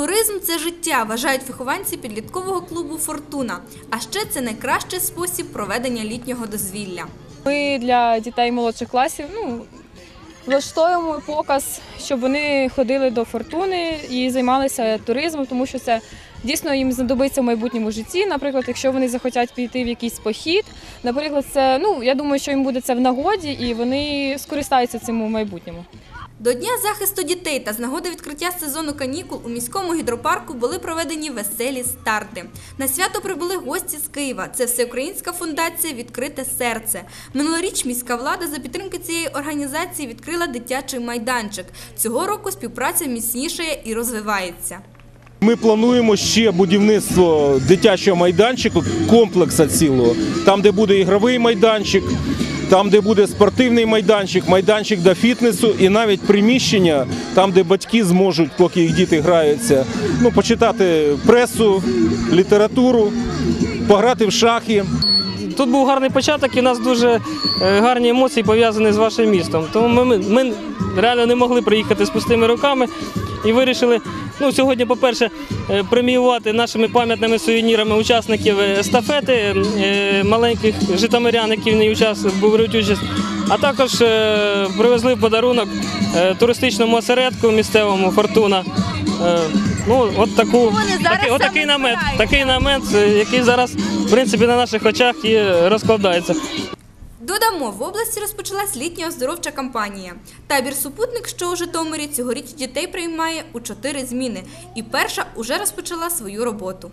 Туризм це життя, вважають вихованці підліткового клубу Фортуна. А ще це найкращий спосіб проведення літнього дозвілля. Ми для дітей молодших класів ну, влаштовуємо показ, щоб вони ходили до фортуни і займалися туризмом, тому що це дійсно їм знадобиться в майбутньому житті. Наприклад, якщо вони захотять піти в якийсь похід, наприклад, це ну я думаю, що їм буде це в нагоді, і вони скористаються цим у майбутньому. До Дня захисту дітей та з нагоди відкриття сезону канікул у міському гідропарку були проведені веселі старти. На свято прибули гості з Києва. Це всеукраїнська фундація Відкрите серце. Минулоріч міська влада за підтримки цієї організації відкрила дитячий майданчик. Цього року співпраця міцнішає і розвивається. Ми плануємо ще будівництво дитячого майданчику, комплекса цілого, там, де буде ігровий майданчик, там, де буде спортивний майданчик, майданчик для фітнесу і навіть приміщення, там, де батьки зможуть, поки їх діти граються, ну, почитати пресу, літературу, пограти в шахи. Тут був гарний початок і у нас дуже е, гарні емоції пов'язані з вашим містом. Тому ми, ми, ми реально не могли приїхати з пустими руками і вирішили ну, сьогодні, по-перше, е, преміювати нашими пам'ятними сувенірами учасників естафети е, маленьких житомирян, які в ній беруть участь. А також е, привезли в подарунок е, туристичному осередку місцевому Фортуна. Е, Ну, от таку такий, от такий намет, такий намет, е, який зараз в принципі на наших очах і розкладається. Додамо, в області розпочалась літня оздоровча кампанія. Табір супутник, що у Житомирі, цьогоріч дітей приймає у чотири зміни, і перша уже розпочала свою роботу.